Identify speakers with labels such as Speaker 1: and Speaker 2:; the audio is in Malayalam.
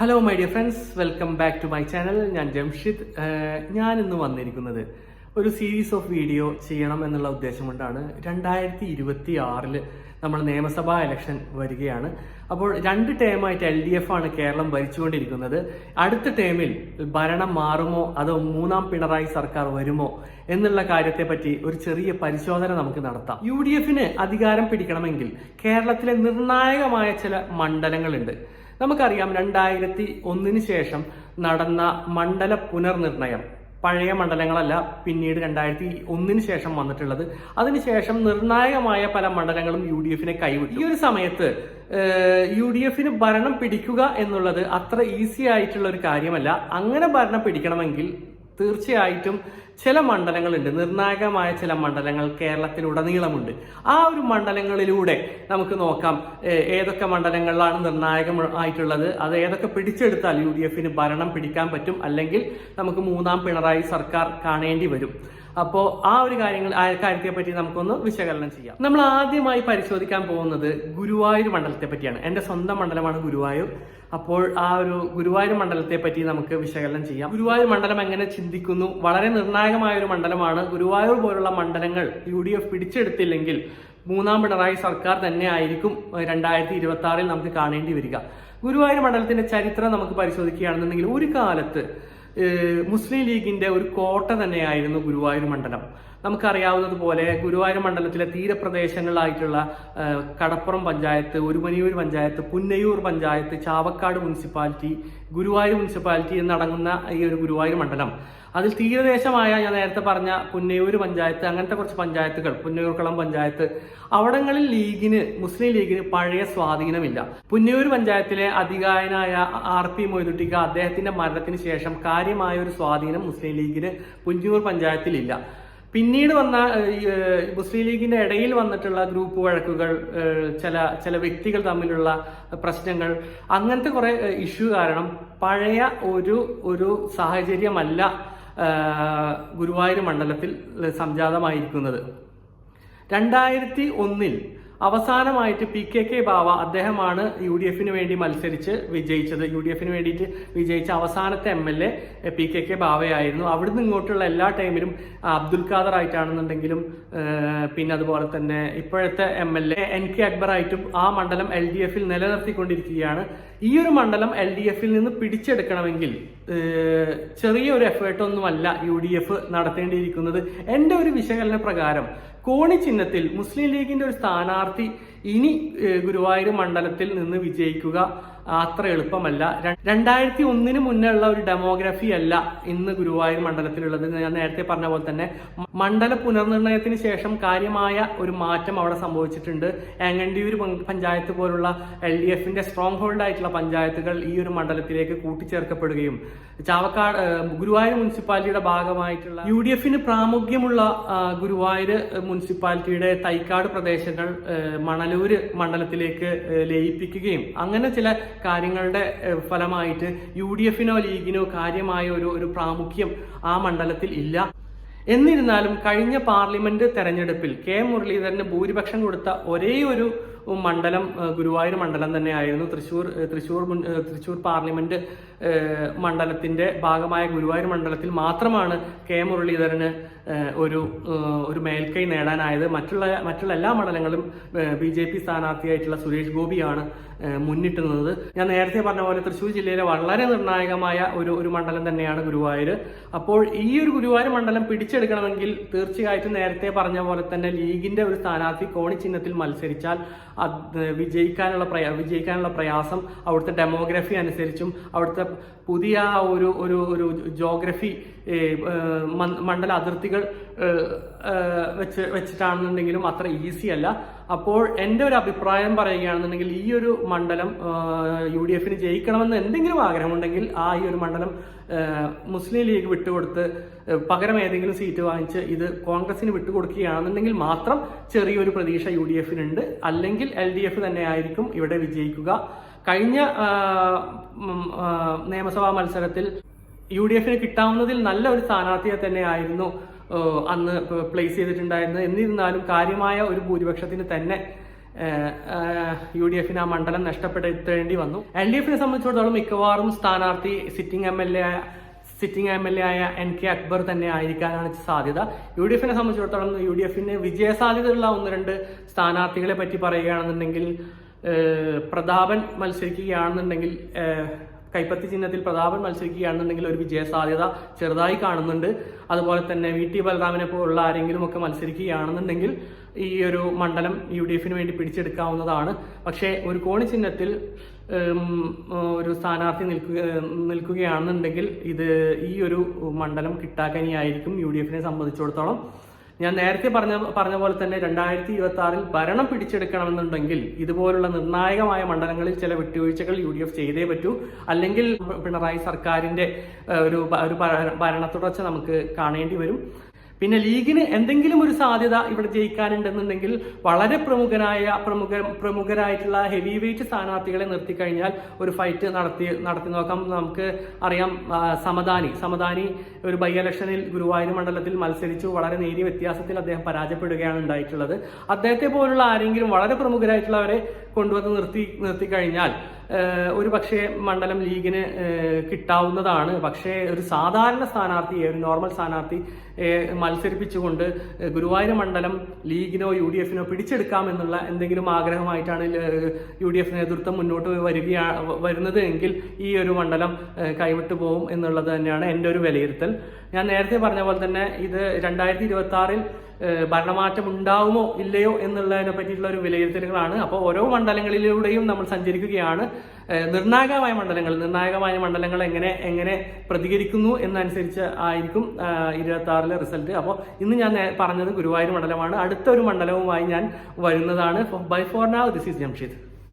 Speaker 1: Hello my dear friends welcome back to my channel ഞാൻ ജംഷിദ്. ഞാൻ ഇന്ന് വന്നിരിക്കുന്നത് ഒരു സീരീസ് ഓഫ് വീഡിയോ ചെയ്യണം എന്നുള്ള ഉദ്ദേശം കൊണ്ടാണ്. രണ്ടായിരത്തി ഇരുപത്തി ആറിൽ നമ്മൾ നിയമസഭാ ഇലക്ഷൻ വരികയാണ്. അപ്പോൾ രണ്ട് ടേമായിട്ട് എൽ ഡി എഫ് ആണ് കേരളം ഭരിച്ചുകൊണ്ടിരിക്കുന്നത്. അടുത്ത ടേമിൽ ഭരണം മാറുമോ? അതോ മൂന്നാം പിണറായി സർക്കാർ വരുമോ? എന്നുള്ള കാര്യത്തെ പറ്റി ഒരു ചെറിയ പരിശോധന നമുക്ക് നടത്താം. യു ഡി എഫിന് അധികാരം പിടിക്കണമെങ്കിൽ കേരളത്തിലെ നിർണായകമായ ചില മണ്ഡലങ്ങളുണ്ട്. നമുക്കറിയാം രണ്ടായിരത്തി ഒന്നിന് ശേഷം നടന്ന മണ്ഡല പുനർനിർണയം. പഴയ മണ്ഡലങ്ങളല്ല പിന്നീട് രണ്ടായിരത്തി ഒന്നിന് ശേഷം വന്നിട്ടുള്ളത്. അതിനുശേഷം നിർണായകമായ പല മണ്ഡലങ്ങളും യു ഡി എഫിനെ കൈവിട്ടു. ഈ ഒരു സമയത്ത് യു ഡി എഫിന് ഭരണം പിടിക്കുക എന്നുള്ളത് അത്ര ഈസി ആയിട്ടുള്ള ഒരു കാര്യമല്ല. അങ്ങനെ ഭരണം പിടിക്കണമെങ്കിൽ തീർച്ചയായിട്ടും ചില മണ്ഡലങ്ങളുണ്ട്. നിർണായകമായ ചില മണ്ഡലങ്ങൾ കേരളത്തിലുടനീളമുണ്ട്. ആ ഒരു മണ്ഡലങ്ങളിലൂടെ നമുക്ക് നോക്കാം ഏതൊക്കെ മണ്ഡലങ്ങളിലാണ് നിർണായകമായിട്ടുള്ളത് അത് ഏതൊക്കെ പിടിച്ചെടുത്താൽ യു ഭരണം പിടിക്കാൻ പറ്റും അല്ലെങ്കിൽ നമുക്ക് മൂന്നാം പിണറായി സർക്കാർ കാണേണ്ടി വരും. അപ്പോൾ ആ ഒരു കാര്യങ്ങൾ ആ കാര്യത്തെ പറ്റി നമുക്കൊന്ന് വിശകലനം ചെയ്യാം. നമ്മൾ ആദ്യമായി പരിശോധിക്കാൻ പോകുന്നത് ഗുരുവായൂർ മണ്ഡലത്തെ പറ്റിയാണ്. എന്റെ സ്വന്തം മണ്ഡലമാണ് ഗുരുവായൂർ. അപ്പോൾ ആ ഒരു ഗുരുവായൂർ മണ്ഡലത്തെ പറ്റി നമുക്ക് വിശകലനം ചെയ്യാം. ഗുരുവായൂർ മണ്ഡലം എങ്ങനെ ചിന്തിക്കുന്നു? വളരെ നിർണായകമായ ഒരു മണ്ഡലമാണ്. ഗുരുവായൂർ പോലുള്ള മണ്ഡലങ്ങൾ യു ഡി എഫ് പിടിച്ചെടുത്തില്ലെങ്കിൽ മൂന്നാം പിണറായി സർക്കാർ തന്നെ ആയിരിക്കും രണ്ടായിരത്തി ഇരുപത്തി ആറിൽ നമുക്ക് കാണേണ്ടി വരിക. ഗുരുവായൂർ മണ്ഡലത്തിന്റെ ചരിത്രം നമുക്ക് പരിശോധിക്കുകയാണെന്നുണ്ടെങ്കിൽ ഒരു കാലത്ത് മുസ്ലിം ലീഗിന്റെ ഒരു കോട്ട തന്നെയായിരുന്നു ഗുരുവായൂർ മണ്ഡലം. നമുക്കറിയാവുന്നതുപോലെ ഗുരുവായൂർ മണ്ഡലത്തിലെ തീരപ്രദേശങ്ങളിലായിട്ടുള്ള കടപ്പുറം പഞ്ചായത്ത് ഒരുമനിയൂർ പഞ്ചായത്ത് പുന്നയൂർ പഞ്ചായത്ത് ചാവക്കാട് മുനിസിപ്പാലിറ്റി ഗുരുവായൂർ മുനിസിപ്പാലിറ്റി എന്നടങ്ങുന്ന ഈ ഒരു ഗുരുവായൂർ മണ്ഡലം. അതിൽ തീരദേശമായ ഞാൻ നേരത്തെ പറഞ്ഞ പുന്നയൂർ പഞ്ചായത്ത് അങ്ങനത്തെ കുറച്ച് പഞ്ചായത്തുകൾ പുന്നയൂർക്കുളം പഞ്ചായത്ത് അവിടങ്ങളിൽ ലീഗിന് മുസ്ലിം ലീഗിന് പഴയ സ്വാധീനമില്ല. പുന്നയൂർ പഞ്ചായത്തിലെ അധികായനായ ആർ പി മൊയ്തുട്ടിക്ക് അദ്ദേഹത്തിന്റെ മരണത്തിന് ശേഷം കാര്യമായ ഒരു സ്വാധീനം മുസ്ലിം ലീഗിന് പുന്നയൂർ പഞ്ചായത്തിലില്ല. പിന്നീട് വന്ന മുസ്ലിം ലീഗിന്റെ ഇടയിൽ വന്നിട്ടുള്ള ഗ്രൂപ്പ് വഴക്കുകൾ ചില ചില വ്യക്തികൾ തമ്മിലുള്ള പ്രശ്നങ്ങൾ അങ്ങനത്തെ കുറെ ഇഷ്യൂ കാരണം പഴയ ഒരു ഒരു സാഹചര്യമല്ല ഗുരുവായൂർ മണ്ഡലത്തിൽ സംജാതമായിരിക്കുന്നത്. രണ്ടായിരത്തി ഒന്നിൽ അവസാനമായിട്ട് പി കെ കെ ബാവ അദ്ദേഹമാണ് യു ഡി എഫിന് വേണ്ടി മത്സരിച്ച് വിജയിച്ചത്. യു ഡി എഫിന് വേണ്ടിയിട്ട് വിജയിച്ച അവസാനത്തെ M L A P K K ബാവയായിരുന്നു. അവിടുന്ന് ഇങ്ങോട്ടുള്ള എല്ലാ ടൈമിലും അബ്ദുൽ ഖാദർ ആയിട്ടാണെന്നുണ്ടെങ്കിലും പിന്നെ അതുപോലെ തന്നെ ഇപ്പോഴത്തെ M L A N K Akbar ആയിട്ടും ആ മണ്ഡലം എൽ ഡി എഫിൽ നിലനിർത്തിക്കൊണ്ടിരിക്കുകയാണ്. ഈ ഒരു മണ്ഡലം എൽ ഡി എഫിൽ നിന്ന് പിടിച്ചെടുക്കണമെങ്കിൽ ഏഹ്, ചെറിയൊരു എഫേർട്ടൊന്നുമല്ല യു ഡി എഫ് നടത്തേണ്ടിയിരിക്കുന്നത്. എന്റെ ഒരു വിശകലന പ്രകാരം കോണി ചിഹ്നത്തിൽ മുസ്ലിം ലീഗിന്റെ ഒരു സ്ഥാനാർത്ഥി ഇനി ഗുരുവായൂർ മണ്ഡലത്തിൽ നിന്ന് വിജയിക്കുക. അത്ര എളുപ്പമല്ല. രണ്ടായിരത്തി ഒന്നിന് മുന്നേ ഉള്ള ഒരു ഡെമോഗ്രഫി അല്ല ഇന്ന് ഗുരുവായൂർ മണ്ഡലത്തിലുള്ളത്. ഞാൻ നേരത്തെ പറഞ്ഞ പോലെ തന്നെ മണ്ഡല പുനർനിർണയത്തിന് ശേഷം കാര്യമായ ഒരു മാറ്റം അവിടെ സംഭവിച്ചിട്ടുണ്ട്. ഏങ്ങണ്ടിയൂർ പഞ്ച- പഞ്ചായത്ത് പോലുള്ള എൽ ഡി എഫിന്റെ സ്ട്രോങ് ഹോൾഡ് ആയിട്ടുള്ള പഞ്ചായത്തുകൾ ഈ ഒരു മണ്ഡലത്തിലേക്ക് കൂട്ടിച്ചേർക്കപ്പെടുകയും ചാവക്കാട് ഗുരുവായൂർ മുനിസിപ്പാലിറ്റിയുടെ ഭാഗമായിട്ടുള്ള യു ഡി എഫിന് പ്രാമുഖ്യമുള്ള ഗുരുവായൂർ മുനിസിപ്പാലിറ്റിയുടെ തൈക്കാട് പ്രദേശങ്ങൾ മണലൂർ മണ്ഡലത്തിലേക്ക് ലയിപ്പിക്കുകയും അങ്ങനെ ചില കാര്യങ്ങളുടെ ഫലമായിട്ട് യു ഡി എഫിനോ ലീഗിനോ കാര്യമായ ഒരു ഒരു പ്രാമുഖ്യം ആ മണ്ഡലത്തിൽ ഇല്ല. എന്നിരുന്നാലും കഴിഞ്ഞ പാർലമെന്റ് തെരഞ്ഞെടുപ്പിൽ കെ മുരളീധരന് ഭൂരിപക്ഷം കൊടുത്ത ഒരേ ഒരു മണ്ഡലം ഗുരുവായൂർ മണ്ഡലം തന്നെയായിരുന്നു തൃശ്ശൂർ തൃശ്ശൂർ മുൻ- തൃശ്ശൂർ പാർലമെന്റ് മണ്ഡലത്തിന്റെ ഭാഗമായ ഗുരുവായൂർ മണ്ഡലത്തിൽ മാത്രമാണ് കെ. മുരളീധരന് ഒരു ഒരു മേൽക്കൈ നേടാനായത്. മറ്റുള്ള മറ്റുള്ള എല്ലാ മണ്ഡലങ്ങളും ബി ജെ പി സ്ഥാനാർത്ഥിയായിട്ടുള്ള സുരേഷ് ഗോപിയാണ് മുന്നിട്ടുന്നത് ഞാൻ നേരത്തെ പറഞ്ഞ പോലെ തൃശ്ശൂർ ജില്ലയിലെ വളരെ നിർണായകമായ ഒരു ഒരു മണ്ഡലം തന്നെയാണ് ഗുരുവായൂർ. അപ്പോൾ ഈ ഒരു ഗുരുവായൂർ മണ്ഡലം പിടിച്ചെടുക്കണമെങ്കിൽ തീർച്ചയായിട്ടും നേരത്തെ പറഞ്ഞ പോലെ തന്നെ ലീഗിന്റെ ഒരു സ്ഥാനാർത്ഥി കോണി ചിഹ്നത്തിൽ മത്സരിച്ചാൽ വിജയിക്കാനുള്ള പ്രയാ വിജയിക്കാനുള്ള പ്രയാസം അവിടുത്തെ ഡെമോഗ്രഫി അനുസരിച്ചും അവിടുത്തെ പുതിയ ഒരു ഒരു ഒരു ജോഗ്രഫി മണ്ഡല അതിർത്തികൾ വെച്ച് വെച്ചിട്ടാണെന്നുണ്ടെങ്കിലും അത്ര ഈസി അല്ല. അപ്പോൾ എന്റെ ഒരു അഭിപ്രായം പറയുകയാണെന്നുണ്ടെങ്കിൽ ഈ ഒരു മണ്ഡലം യു ഡി എഫിന് ജയിക്കണമെന്ന് എന്തെങ്കിലും ആഗ്രഹമുണ്ടെങ്കിൽ ആ ഈ ഒരു മണ്ഡലം മുസ്ലിം ലീഗ് വിട്ടുകൊടുത്ത് പകരം ഏതെങ്കിലും സീറ്റ് വാങ്ങിച്ച് ഇത് കോൺഗ്രസിന് വിട്ടുകൊടുക്കുകയാണെന്നുണ്ടെങ്കിൽ മാത്രം ചെറിയൊരു പ്രതീക്ഷ യു ഡി എഫിനുണ്ട് അല്ലെങ്കിൽ എൽ ഡി എഫ് തന്നെ ആയിരിക്കും ഇവിടെ വിജയിക്കുക കഴിഞ്ഞ നിയമസഭാ മത്സരത്തിൽ യു ഡി എഫിന് കിട്ടാവുന്നതിൽ നല്ല ഒരു സ്ഥാനാർത്ഥിയെ തന്നെ ആയിരുന്നു അന്ന് പ്ലേസ് ചെയ്തിട്ടുണ്ടായിരുന്നത്. എന്നിരുന്നാലും കാര്യമായ ഒരു ഭൂരിപക്ഷത്തിന് തന്നെ യു ഡി എഫിന് ആ മണ്ഡലം നഷ്ടപ്പെടുത്തേണ്ടി വന്നു. എൽ ഡി എഫിനെ സംബന്ധിച്ചിടത്തോളം മിക്കവാറും സ്ഥാനാർത്ഥി sitting M L A sitting M L A ആയ എൻ കെ അക്ബർ തന്നെ ആയിരിക്കാനാണ് സാധ്യത. യു ഡി എഫിനെ സംബന്ധിച്ചിടത്തോളം യു ഡി എഫിന് വിജയസാധ്യതയുള്ള ഒന്ന് രണ്ട് സ്ഥാനാർത്ഥികളെ പറ്റി പറയുകയാണെന്നുണ്ടെങ്കിൽ പ്രതാപൻ മത്സരിക്കുകയാണെന്നുണ്ടെങ്കിൽ കൈപ്പത്തി ചിഹ്നത്തിൽ പ്രതാപൻ മത്സരിക്കുകയാണെന്നുണ്ടെങ്കിൽ ഒരു വിജയ സാധ്യത ചെറുതായി കാണുന്നുണ്ട്. അതുപോലെ തന്നെ വി ടി ബലറാമിനെ പോലുള്ള ആരെങ്കിലും ഒക്കെ മത്സരിക്കുകയാണെന്നുണ്ടെങ്കിൽ ഈ ഒരു മണ്ഡലം യു ഡി എഫിന് വേണ്ടി പിടിച്ചെടുക്കാവുന്നതാണ്. പക്ഷേ ഒരു കോണി ചിഹ്നത്തിൽ ഒരു സ്ഥാനാർത്ഥി നിൽക്കുക നിൽക്കുകയാണെന്നുണ്ടെങ്കിൽ ഇത് ഈ ഒരു മണ്ഡലം കിട്ടാക്കനിയായിരിക്കും യു ഡി എഫിനെ സംബന്ധിച്ചിടത്തോളം. ഞാൻ നേരത്തെ പറഞ്ഞ പറഞ്ഞ പോലെ തന്നെ രണ്ടായിരത്തി ഇരുപത്തി ആറിൽ ഭരണം പിടിച്ചെടുക്കണമെന്നുണ്ടെങ്കിൽ ഇതുപോലുള്ള നിർണായകമായ മണ്ഡലങ്ങളിൽ ചില വിട്ടുവീഴ്ചകൾ യു ഡി എഫ് ചെയ്തേ പറ്റൂ. അല്ലെങ്കിൽ പിണറായി സർക്കാരിന്റെ ഒരു ഭ- ഒരു ഭര- ഭരണത്തുടർച്ച നമുക്ക് കാണേണ്ടി വരും. പിന്നെ ലീഗിന് എന്തെങ്കിലും ഒരു സാധ്യത ഇവിടെ ജയിക്കാനുണ്ടെന്നുണ്ടെങ്കിൽ വളരെ പ്രമുഖനായ പ്രമുഖ പ്രമുഖരായിട്ടുള്ള ഹെവി വെയിറ്റ് സ്ഥാനാർത്ഥികളെ നിർത്തി കഴിഞ്ഞാൽ ഒരു ഫൈറ്റ് നടത്തി നടത്തി നോക്കാം. നമുക്ക് അറിയാം സമദാനി. സമദാനി ഒരു ബൈ ഇലക്ഷനിൽ ഗുരുവായൂർ മണ്ഡലത്തിൽ മത്സരിച്ചു. വളരെ നേരിയ വ്യത്യാസത്തിൽ അദ്ദേഹം പരാജയപ്പെടുകയാണ് ഉണ്ടായിട്ടുള്ളത്. അദ്ദേഹത്തെ പോലുള്ള ആരെങ്കിലും വളരെ പ്രമുഖരായിട്ടുള്ളവരെ കൊണ്ടുവന്ന് നിർത്തി നിർത്തി കഴിഞ്ഞാൽ ഒരു പക്ഷേ മണ്ഡലം ലീഗിന് കിട്ടാവുന്നതാണ്. പക്ഷേ ഒരു സാധാരണ സ്ഥാനാർത്ഥിയെ ഒരു നോർമൽ സ്ഥാനാർത്ഥി മത്സരിപ്പിച്ചുകൊണ്ട് ഗുരുവായൂർ മണ്ഡലം ലീഗിനോ യു ഡി എഫിനോ പിടിച്ചെടുക്കാമെന്നുള്ള എന്തെങ്കിലും ആഗ്രഹമായിട്ടാണ് യു ഡി എഫ് നേതൃത്വം മുന്നോട്ട് വരികയാ വരുന്നത് എങ്കിൽ ഈ ഒരു മണ്ഡലം കൈവിട്ടു പോകും എന്നുള്ളത് തന്നെയാണ് എന്റെ ഒരു വിലയിരുത്തൽ. ഞാൻ നേരത്തെ പറഞ്ഞ പോലെ തന്നെ ഇത് രണ്ടായിരത്തി ഇരുപത്തി ആറിൽ ഭരണമാറ്റം ഉണ്ടാവുമോ ഇല്ലയോ എന്നുള്ളതിനെ പറ്റിയിട്ടുള്ള ഒരു വിലയിരുത്തലുകളാണ്. അപ്പോൾ ഓരോ മണ്ഡലങ്ങളിലൂടെയും നമ്മൾ സഞ്ചരിക്കുകയാണ്. നിർണായകമായ മണ്ഡലങ്ങൾ നിർണായകമായ മണ്ഡലങ്ങൾ എങ്ങനെ എങ്ങനെ പ്രതികരിക്കുന്നു എന്നനുസരിച്ച് ആയിരിക്കും ഇരുപത്തി റിസൾട്ട്. അപ്പോൾ ഇന്ന് ഞാൻ പറഞ്ഞത് ഗുരുവായൂർ മണ്ഡലമാണ്. അടുത്ത ഒരു മണ്ഡലവുമായി ഞാൻ വരുന്നതാണ്. Bye for now this is Jamsheed